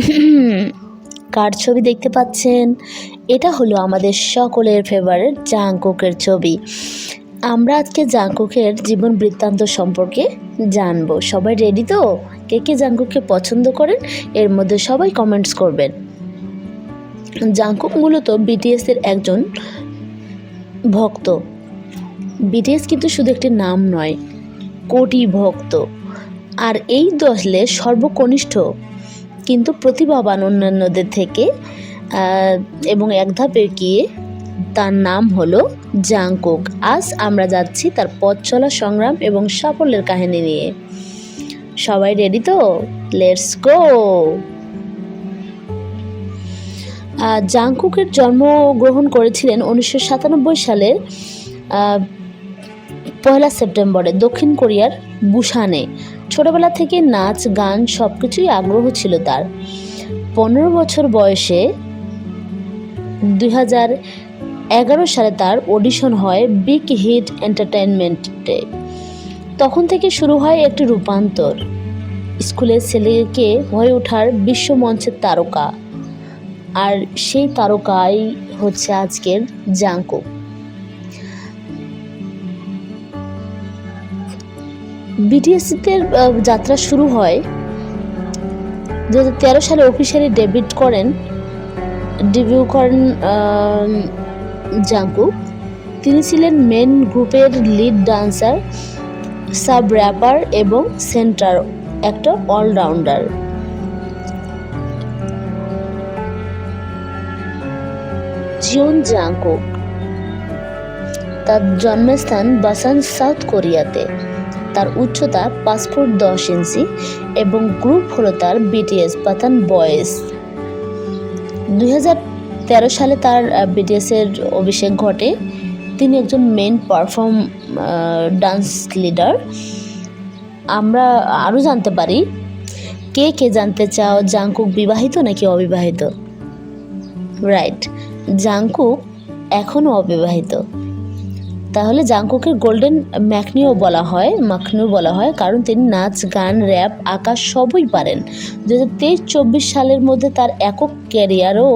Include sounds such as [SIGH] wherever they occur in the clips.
[LAUGHS] কার ছবি দেখতে পাচ্ছেন? এটা হলো আমাদের সকলের ফেভারেট জাংকুকের ছবি। আমরা আজকে জাংকুকের জীবন বৃত্তান্ত সম্পর্কে জানব। সবাই রেডি তো? কে কে জাংকুককে পছন্দ করেন? এর মধ্যে সবাই কমেন্টস করবেন। জাংকুক মূলত বিটিএস এর একজন ভক্ত। বিটিএস কিন্তু শুধু একটি নাম নয়, কোটি ভক্ত। আর এই দলে সর্বকনিষ্ঠ কিন্তু প্রতিভাবান অন্যান্যদের থেকে এবং এক ধাপে গিয়ে তার নাম হলো জাংকুক। আজ আমরা যাচ্ছি তার পথ চলা সংগ্রাম এবং সাফল্যের কাহিনী নিয়ে। সবাই রেডি তো? লেটস গো জাংকুকের জন্মগ্রহণ করেছিলেন উনিশশো সাতানব্বই সালের পয়লা সেপ্টেম্বরে দক্ষিণ কোরিয়ার বুসানে ছোটবেলা থেকে নাচ, গান সব কিছুই আগ্রহ ছিল তার। পনেরো বছর বয়সে হাজার এগারো সালে তার অডিশন হয় বিগ হিট এন্টারটেনমেন্টে তখন থেকে শুরু হয় একটি রূপান্তর। স্কুলের ছেলেকে হয়ে ওঠার বিশ্বমঞ্চের তারকা। আর সেই তারকাই হচ্ছে আজকের জাঙ্কুক বিটিএসিতে যাত্রা শুরু হয় দু তেরো সালে অফিসিয়ালি ডেবিট করেন ডেবিউ করেন আম, জাঙ্কুক তিনি ছিলেন মেন গ্রুপের লিড ডান্সার সাব র্যাপার এবং সেন্টার একটা অলরাউন্ডার জিওন জাঙ্কুক তার জন্মস্থান বাসান সাউথ কোরিয়াতে। তার উচ্চতা পাসপোর্ট দশ ইঞ্চি এবং গ্রুপ হলো তার বিটিএস পাতান বয়েজ। দুই তেরো সালে তার বিটিএসের অভিষেক ঘটে। তিনি একজন মেন পারফর্ম ডান্স লিডার আমরা আরও জানতে পারি, কে কে জানতে চাও, জাংকুক বিবাহিত নাকি অবিবাহিত? রাইট জাংকুক এখনও অবিবাহিত। তাহলে জাংকুকের গোল্ডেন ম্যাকনিও বলা হয় মাখনিও বলা হয়, কারণ তিনি নাচ, গান, র্যাপ, আঁকা সবই পারেন। দু হাজার তেইশ চব্বিশ সালের মধ্যে তার একক ক্যারিয়ারও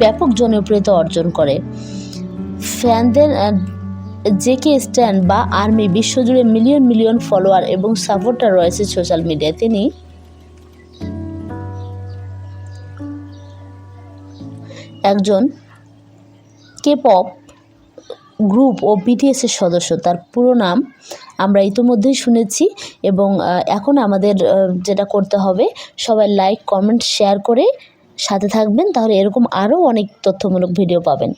ব্যাপক জনপ্রিয়তা অর্জন করে। ফ্যানদের জে কে স্ট্যান্ড বা আর্মি বিশ্বজুড়ে মিলিয়ন মিলিয়ন ফলোয়ার এবং সাপোর্টার রয়েছে সোশ্যাল মিডিয়ায়। তিনি একজন কে পপ গ্রুপ ও বিটিএসের সদস্য। তার পুরো নাম আমরা ইতোমধ্যেই শুনেছি এবং এখন আমাদের যেটা করতে হবে, সবাই লাইক কমেন্ট শেয়ার করে সাথে থাকবেন। তাহলে এরকম আরও অনেক তথ্যমূলক ভিডিও পাবেন।